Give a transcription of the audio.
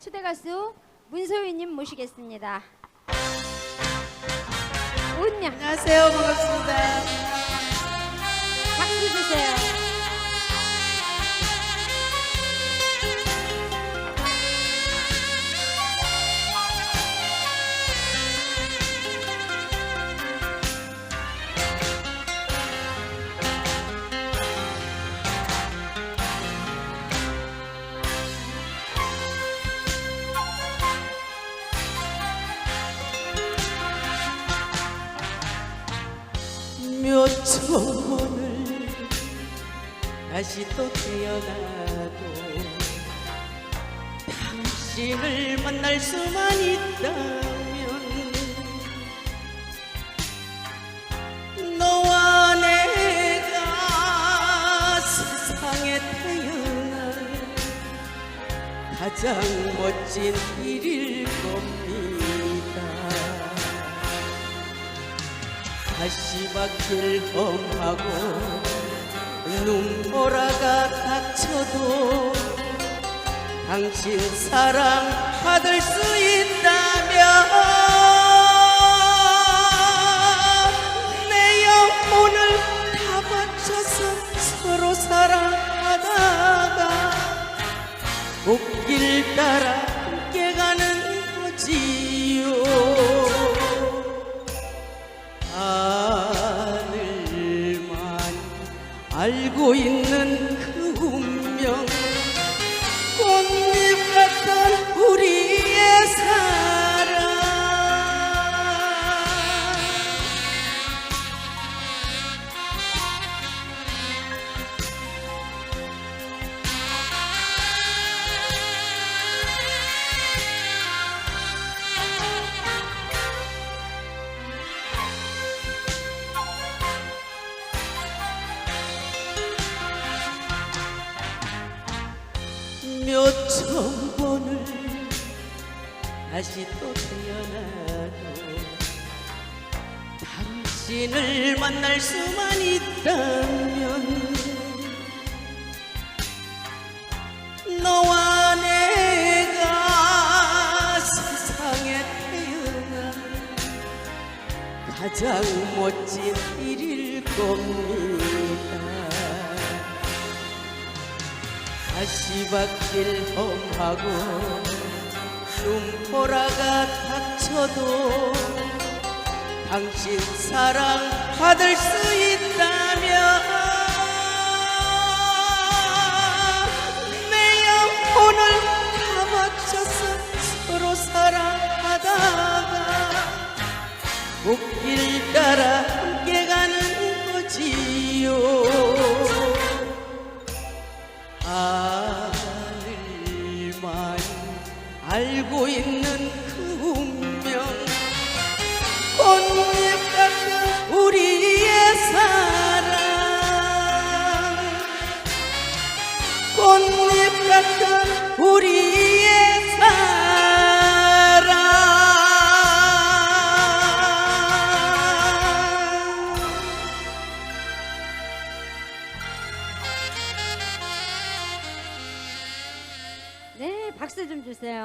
초대 가수 문소희님 모시겠습니다. 운명 안녕하세요. 반갑습니다. 몇 천번을 다시 또 태어나도 당신을 만날 수만 있다면 너와 내가 세상에 태어날 가장 멋진 일일 겁니다. 가시밭길 험하고 눈보라가 닥쳐도 당신 사랑 받을 수 있다면 내 영혼을 다 바쳐서 서로 사랑하다가 꽃길 따라 알고 있는 그 운명 몇 천 번을 다시 또 태어나도 당신을 만날 수만 있다면 너와 내가 세상에 태어난 가장 멋진 일일 겁니다. 가시밭길 험하고 눈보라가 닥쳐도 당신 사랑 받을 수 있다면 내 영혼을 다 바쳐서 서로 사랑하다가 꽃길 따라 함께 가는 거지요 우리의 사랑 네, 박수 좀 주세요.